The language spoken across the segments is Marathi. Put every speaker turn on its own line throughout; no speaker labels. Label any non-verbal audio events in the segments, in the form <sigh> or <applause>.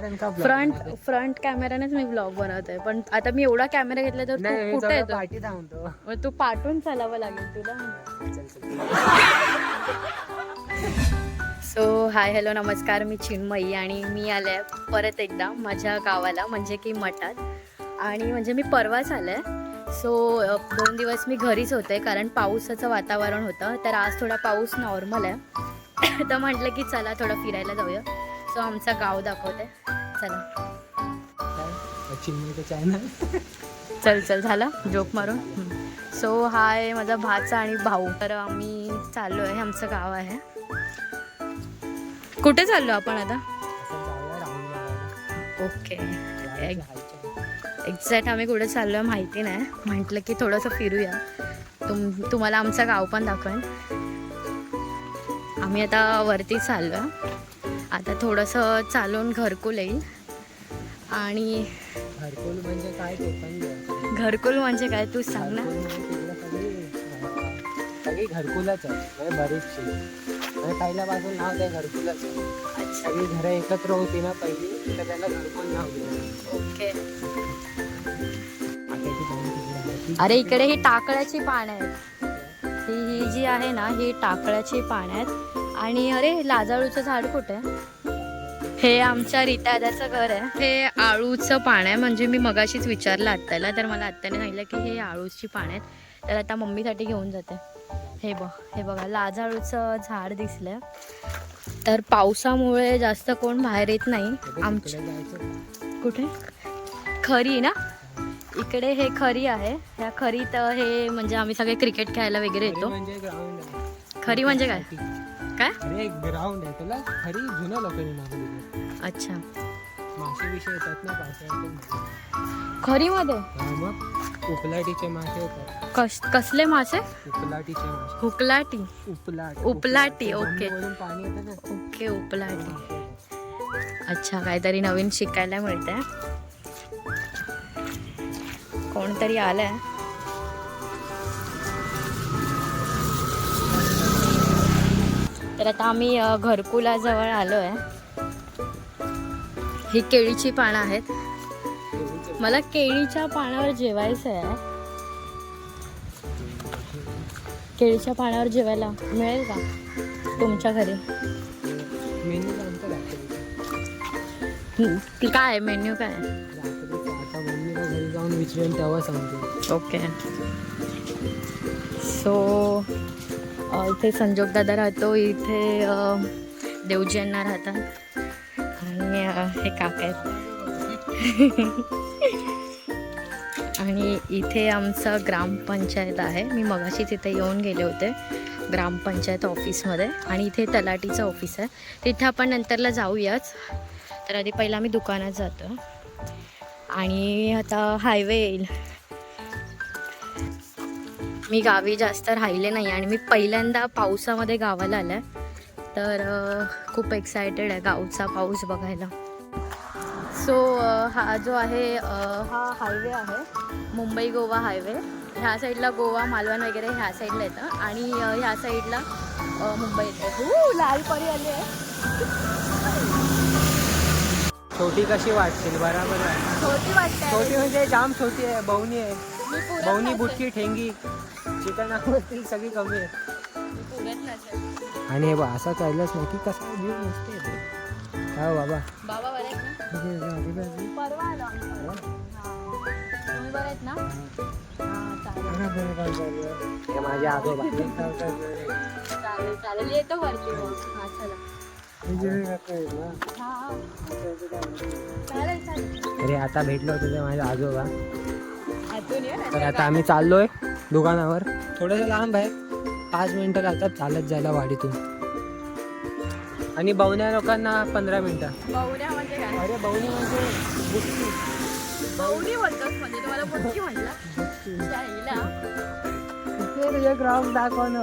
फ्रंट
बनवते?
फ्रंट कॅमेरानेच मी ब्लॉग बनवतोय. पण आता मी एवढा कॅमेरा घेतला तर तू कुठे येतो?
पाठी थांबतो
मग तू पाठवून चालावं लागेल तुला. सो हाय हॅलो नमस्कार. मी चिन्मयी आणि मी आले आहे परत एकदा माझ्या गावाला म्हणजे की मठात. आणि म्हणजे मी परवाच आले सो दोन दिवस मी घरीच होते कारण पावसाचं वातावरण होतं. तर आज थोडा पाऊस नॉर्मल आहे. <coughs> तर म्हटलं की चला थोडं फिरायला जाऊया. सो आमचा गाव दाखवते चला. चल चल झालं. जोक मारून. सो हा आहे माझा भाचा आणि भाऊ. तर आम्ही चाललो आहे. आमचं गाव आहे. कुठे चाललो आपण आता? ओके. एक्झॅक्ट आम्ही कुठे चाललो आहे माहिती नाही. म्हटलं की थोडंसं फिरूया. तुम तुम्हाला आमचं गाव पण दाखवेन. आम्ही आता वरती चाललो आहे आता थोडंसं चालून घरकुल येईल. आणि
घरकुल म्हणजे काय.
घरकुल म्हणजे काय तू सांग ना.
म्हणजे सगळी घरकुलच आहे. बरीचशी. पहिल्यापासून नाव ते घरकुलच. सगळी घरं एकत्र होती ना पहिली तर त्याला घरकुल नाव दिलं.
ओके. अरे इकडे ही टाकळ्याची पानं आहेत. ही ही जी आहे ना ही टाकळ्याची पानं आहेत. आणि अरे लाजाळूचं झाड कुठे? आहे? हे आमच्या रिटादाचं घर आहे. हे आळूचं पान आहे. म्हणजे मी मगाशीच विचारलं आत्याला तर मला आत्याने सांगितलं की हे आळूची पानं आहेत. तर आता मम्मीसाठी घेऊन जाते. हे बघ हे बघा लाजाळूचं झाड दिसलं तर पावसामुळे जास्त कोण बाहेर येत नाही. आमच्या कुठे? खरी ना? इकडे हे खरी आहे. ह्या खरीत हे म्हणजे आम्ही सगळे क्रिकेट खेळायला वगैरे येतो.
म्हणजे
खरी म्हणजे काय? काय?
अरे ग्राउंड आहे तुला खरी जुन्या लोकांनी नाव दिलं
अच्छा.
मासे विषय येतात ना पावसाळ्यात
खरीमध्ये?
हा, मग उपलाटीचे मासे येतात.
कस कसले मासे?
उपलाटीचे मासे.
हुकलाटी
उपलाट
उपलाटी, ओके.
वरून पाणी येतं ना.
ओके उपलाटी. अच्छा काहीतरी नवीन शिकायला मिळतंय. कोणतरी आलंय? तर आता आम्ही घरकुलाजवळ आलो आहे ही केळीची पानं आहेत. मला केळीच्या पानावर जेवायचं आहे केळीच्या पानावर जेवायला मिळेल का? तुमच्या घरी? काय मेन्यू काय ओके. सो इथे संजोग दादा राहतो इथे देवजी अण्णा राहतात. आणि हे काका आहेत. <laughs> आणि इथे आमचं ग्रामपंचायत आहे. मी मगाशीच इथे येऊन गेले होते ग्रामपंचायत ऑफिसमध्ये. आणि इथे तलाटीचं ऑफिस आहे. तिथे आपण नंतरला जाऊयाच. तर आधी पहिला मी दुकानात जातो. आणि आता हायवे येईल. मी गावी जास्त राहिले नाही आणि मी पहिल्यांदा पावसामध्ये गावाला आलं. तर खूप एक्सायटेड आहे गावचा पाऊस बघायला. सो हा जो आहे हा हायवे आहे. मुंबई गोवा हायवे ह्या साईडला गोवा मालवण वगैरे ह्या साईडला येतं. आणि ह्या साईडला मुंबई येतं. लाल परी आली आहे.
छोटी कशी वाटतील बराबर
छोटी वाटते.
छोटी म्हणजे जाम छोटी आहे बवनी आहे.
नसेल.
बुटकी ठेंगी. चिकन आवडतील सगळी कमी आहे. आणि हे बघ असा चाललाच नाही की कसा मस्त येतो काय हो बाबा.
बरे
हे.
परवा आलो. हा. तुम्ही बरे आहेत ना? हा.
हे आजोबा. <laughs> हे.
चालेल चालेल. येतो वरती. हा. चला.
हे
हा हा.
अरे आता भेटलो होतो ते माझे आजोबा तर आता आम्ही चाललोय. दुकानावर. थोडंसं लांब आहे. पाच मिनिटं लागतात चालत जायला वाडीतून. आणि बवण्या लोकांना पंधरा मिनिटं.
म्हणजे काय?
अरे बवणी म्हणजे बुटकी
बोलतोस म्हणजे तुम्हाला बुटकी म्हणलं
बुटकी.
शाईला
इथे तुझे ग्राउंड दाखव ना.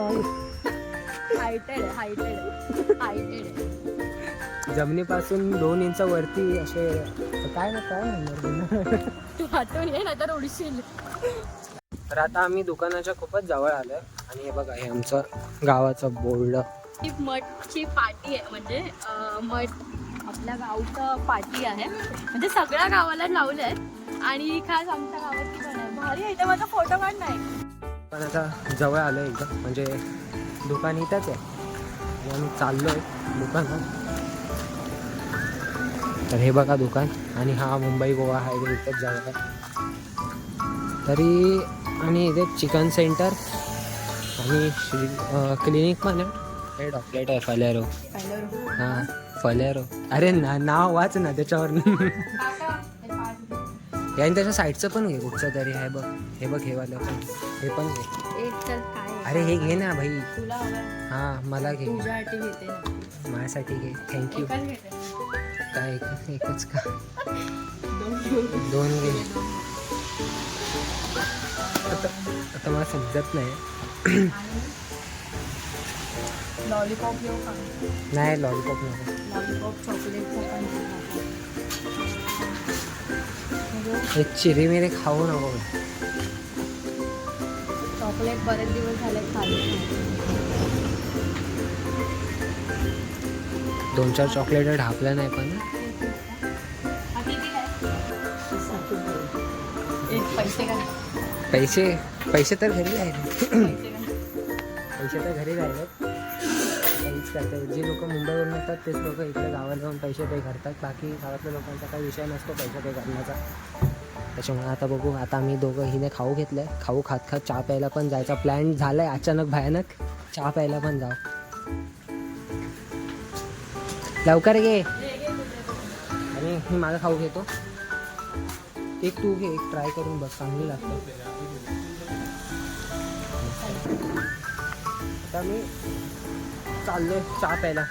हायटेड आहे हायटेड हायटेड आहे.
जमिनीपासून दोन इंच वरती असे काय ना काय म्हणणार त्यांना?
तू हातून ये ना तर उडशील.
तर आता आम्ही दुकानाच्या खूपच जवळ आलोय. आणि हे बघा हे आमचं गावाचं बोर्ड.
ही मठची पाटी आहे म्हणजे अं, मठ आपल्या गावचं पाठी आहे. म्हणजे सगळ्या गावाला लावलं आहे. आणि खास आमच्या गावाची पण आहे. भारी आहे इथे माझा फोटो काढ नाही.
पण आता जवळ आलो एकदम म्हणजे दुकान इथंच आहे. आणि आम्ही चाललो आहे दुकानात. तर हे बघा दुकान. आणि हा मुंबई गोवा हायवे इथंच जवळ आहे. तरी आणि इथे चिकन सेंटर आणि श्री क्लिनिक पण आहे. हे डॉक्टरेट आहे फलेरो हां फलेरो अरे ना नाव वाच ना त्याच्यावर. आणि त्याच्या साईडचं पण घे कुठचं तरी आहे बघ. हे बघ हे वालं पण. हे पण घे? अरे हे घे ना भाई? हां मला घे. माझ्यासाठी घे. थँक्यू. काय एक- एकच का. <laughs>
दोन
घे. आता आता मला समजत नाही
लॉलीपॉप घेऊ का
नाही लॉलीपॉप नको
लॉलीपॉप.
हे चिरी मिरी खाऊ नको.
चॉकलेट बरेच दिवस झाले नाही.
दोन चार चॉकलेट ढापल्या नाही पण?
एक पैसे का
पैसे पैसे तर घरी राहिले.
पैसे
तर घरी राहिले. काहीच करतात जे लोक मुंबईवरून येतात तेच लोक इकडे गावात जाऊन पैसे पे करतात बाकी गावातल्या लोकांचा काही विषय नसतो पैसे पे करण्याचा त्याच्यामुळे आता बघू आता आम्ही दोघं हिने खाऊ घेतलं आहे खाऊ खात खात चहा प्यायला पण जायचा प्लॅन झाला आहे अचानक भयानक चहा प्यायला पण जाऊ. लवकर घे आणि मी माझा खाऊ घेतो. एक तू घे एक ट्राय करून बघ चांगली लागते. आता मी चाललोय चहा प्यायला.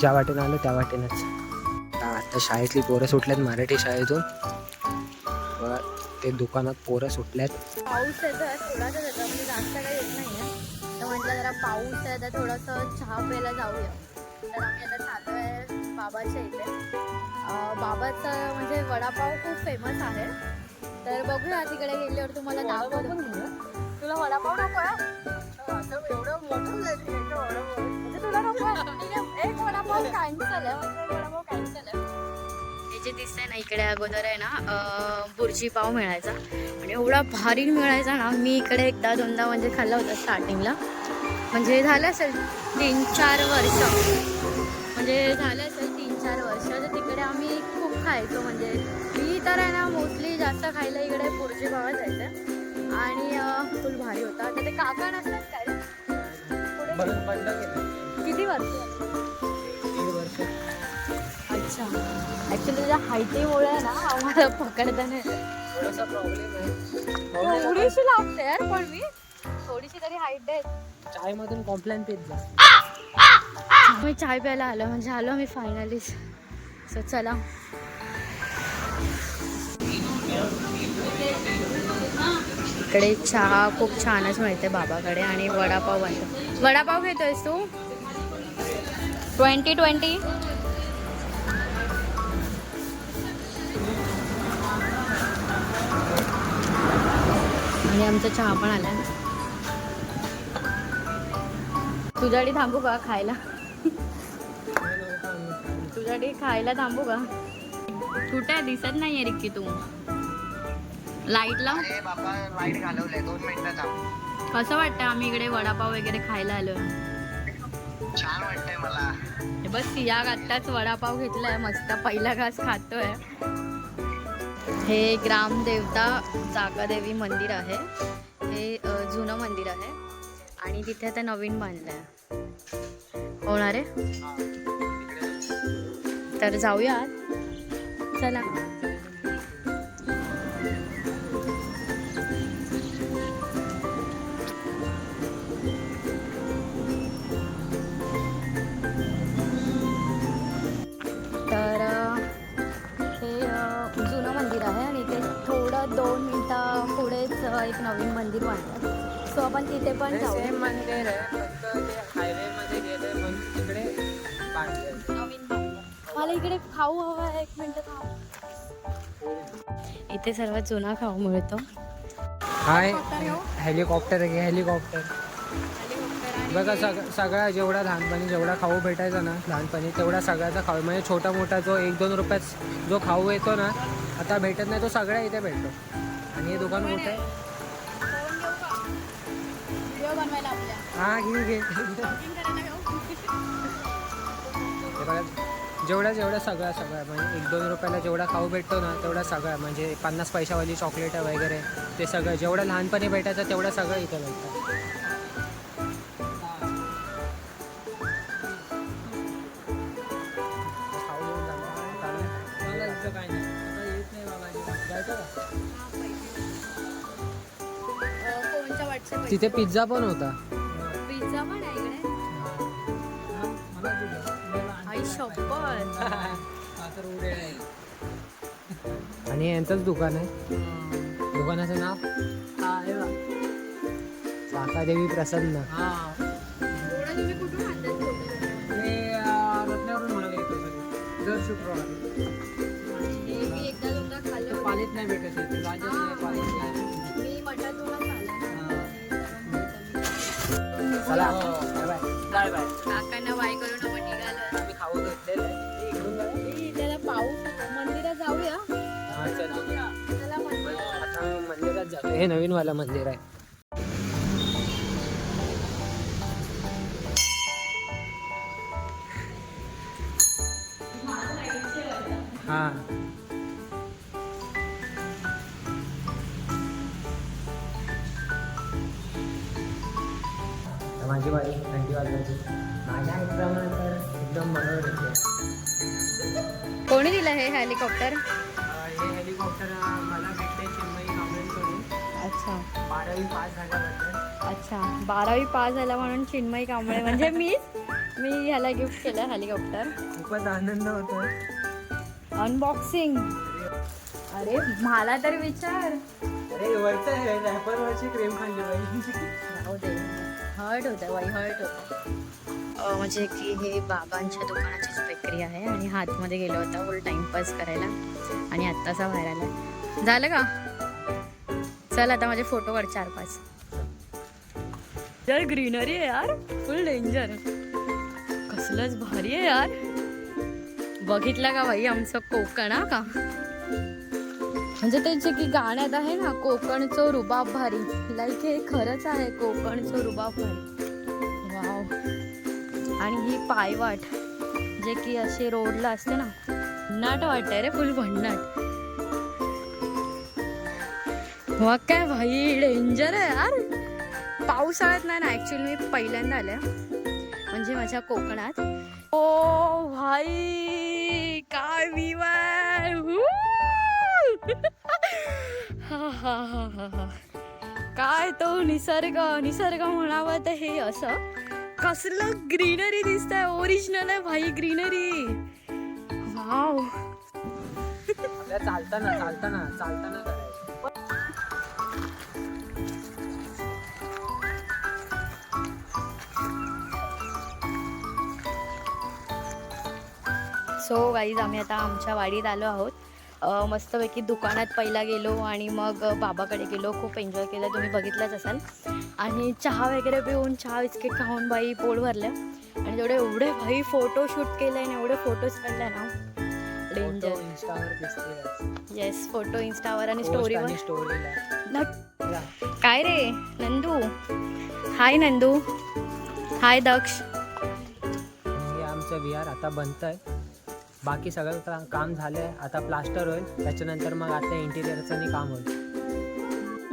ज्या वाटेनं आलो त्या वाटेनंच. आता शाळेतली पोरं सुटल्यात मराठी शाळेतून. ते दुकानात पोरं सुटल्यात.
पाऊस येतोय थोडासा जास्त म्हणजे काही येत नाही तर म्हटलं जरा पाऊस आहे तर थोडंसं चहा प्यायला जाऊया. तर आम्ही आता चाललोय बाबाच्या इथे. बाबाचं म्हणजे वडापाव खूप फेमस आहे. तर बघूया तिकडे गेल्यावर तुम्हाला दाखवतो. तुला वडापाव नको म्हणजे तुला नको एक वडापाव कॅन्सल आहे वडापाव कॅन्सल आहे. जे दिसतंय ना इकडे अगोदर आहे ना बुर्जी पाव मिळायचा. आणि एवढा भारी मिळायचा ना मी इकडे एकदा दोनदा म्हणजे खाल्ला होता स्टार्टिंगला म्हणजे झालं असेल तीन चार वर्ष. म्हणजे झालं असेल तीन चार वर्ष. तर तिकडे आम्ही खूप खायचो. म्हणजे मी तर आहे ना मोस्टली जास्त खायला इकडे बुर्जी पाव जायचं. आणि फुल भारी होता. आता ते काका नसतात काय किती वर्ष?
वर्ष.
अच्छा ऍक्च्युली तुझ्या हायटीमुळे ना आम्हाला पकडता नाही येत.
थोडासा प्रॉब्लेम आहे
थोडीशी लागते यार पण मी थोडीशी तरी हाईट आहे
चायमधून कॉम्प्लेन पेज जा.
मी चाय प्यायला आलो म्हणजे आलो मी फायनली सो चला. इकडे चहा खूप छानच मिळते बाबाकडे आणि वडापाव बनतो. वडापाव घेतोयस तू? ट्वेंटी ट्वेंटी आणि आमचा चहा पण आला तुझ्यासाठी थांबू का खायला? तुझ्यासाठी खायला थांबू का? कुठे? दिसत नाहीये रिक्की तू.
लाइट घालवलंय. दोन मिनिटं थांब.
कसं वाटतं आम्ही इकडे वडापाव वगैरे खायला आलो?
छान वाटतंय मला.
बस सियाग आत्ताच वडापाव घेतलाय. मस्त पहिला घास खातोय. हे ग्रामदेवता जागादेवी मंदिर आहे. हे जुनं मंदिर आहे. आणि तिथे आता नवीन बांधलंय. होणार आहे? तर जाऊया चला. एक नवीन मंदिर बांधलं. सो आपण तिथे पण जाऊ.
सेम मंदिर आहे फक्त ते हायवे मध्ये गेले म्हणून तिकडे.
नवीन. मला इकडे खाऊ हवा आहे एक मिनिट थांब. इथे सर्वात जुना खाऊ मिळतो.
हाय हेलिकॉप्टर आहे हेलिकॉप्टर. बघा सग सगळा जेवढा लहानपणी जेवढा खाऊ भेटायचा ना लहानपणी तेवढा सगळ्याचा खाऊ. म्हणजे छोटा मोठा जो एक दोन रुपयात जो खाऊ येतो ना आता भेटत नाही तो सगळ्या इथे भेटतो. आणि हे दुकान मोठं आहे? हा घे घे. बघा जेवढा जेवढा सगळा सगळा म्हणजे एक दोन रुपयाला जेवढा खाऊ भेटतो ना तेवढा सगळा म्हणजे पन्नास पैशावाली चॉकलेट वगैरे ते सगळं जेवढं लहानपणी भेटायचं तेवढं सगळं इथं भेटतं. तिथे पिझ्झा पण होता.
पिझ्झा पण आहे इकडे. आई शपथ.
आणि यांचंच दुकान आहे. दुकानाचं नाव? साकादेवी प्रसन्न.
एवढं तुम्ही कुठून आणतात
दर शुक्रवारी.
हे मी एकदा दोनदा खाल्लं होतं.
पालीत नाही भेटत पालीत नाही. चला. बाय बाय
काकांना वाय करून आपण निघालो.
आम्ही खाऊ घेतलेलं. जाऊ.
त्याला पाऊस मंदिरात जाऊया.
हा, चला. मंदिरात. जातो हे नवीन वाला मंदिर आहे. माझ्या तर एकदम येते
कोणी दिलं हे हेलिकॉप्टर?
हे हेलिकॉप्टर मला भेटले चिन्मयी कांबळेंकडून
अच्छा.
बारावी पास झाल्याबद्दल
अच्छा. बारावी पास झाला म्हणून चिन्मयी कांबळे. म्हणजे मी मी ह्याला गिफ्ट केलं हेलिकॉप्टर.
खूपच आनंद होतोय
अनबॉक्सिंग अरे मला तर विचार.
अरे वरचं रॅपर वरची क्रीम खाल्ली पाहिजे
राहू दे हर्ट होतं बाई हर्ट होतं म्हणजे की हे बाबांच्या दुकानाचीच बेकरी आहे आणि हातमध्ये गेलो होता फुल टाइमपास करायला आणि आत्ताचा बाहेर आला. झालं का? चल आता माझे फोटो काढ चार पाच. यार ग्रीनरी आहे यार. फुल डेंजर कसलंच भारी आहे यार. बघितलं का भाई आमचं कोकण हा का? म्हणजे ते जे की गाण्यात आहे ना कोकणचं रुबाब भारी. लाईक हे खरंच आहे कोकणचं रुबाब भारी. वाव. आणि ही पायवाट जे की असे रोडला असते ना भन्नाट वाटतंय रे फुल भन्नाट. वा काय भाई डेंजर आहे यार. पावसाळ्यात नाही ना ऍक्च्युली मी पहिल्यांदा आले. म्हणजे माझ्या कोकणात. ओ भाई काय विवाय हा हा हा हा हा काय तो निसर्ग निसर्ग म्हणावा तर हे असं. कसलं ग्रीनरी दिसतंय ओरिजिनल आहे भाई ग्रीनरी वाव
चालताना चालताना चालताना
सो गाईज आम्ही आता आमच्या वाडीत आलो आहोत. मस्तपैकी दुकानात पहिला गेलो आणि मग बाबाकडे गेलो. खूप एन्जॉय केलं. तुम्ही बघितलंच असाल. आणि चहा वगैरे पिऊन चहा बिस्किट खाऊन बाई पोट भरलं. आणि तेवढे एवढे भाई फोटो शूट केले आणि एवढे फोटोज काढले ना डेंजर
इंस्टावर
येस फोटो इन्स्टावर आणि स्टोरीवर
स्टोरीला
काय रे नंदू? हाय नंदू. हाय दक्ष.
आमचं विहार आता बनतंय. बाकी सगळं का- काम झालंय. आता प्लास्टर होईल. त्याच्यानंतर मग आता इंटिरियरचं काम होईल.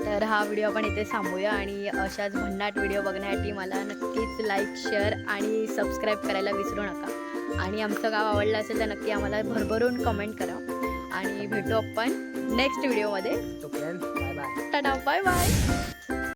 तर हा व्हिडिओ आपण इथे थांबूया आणि अशाच भन्नाट व्हिडिओ बघण्यासाठी मला नक्कीच लाईक शेअर आणि सबस्क्राईब करायला विसरू नका. आणि आमचं गाव आवडलं असेल तर नक्की आम्हाला भरभरून कमेंट करा. आणि भेटू आपण नेक्स्ट व्हिडिओमध्ये
bye bye
tata bye bye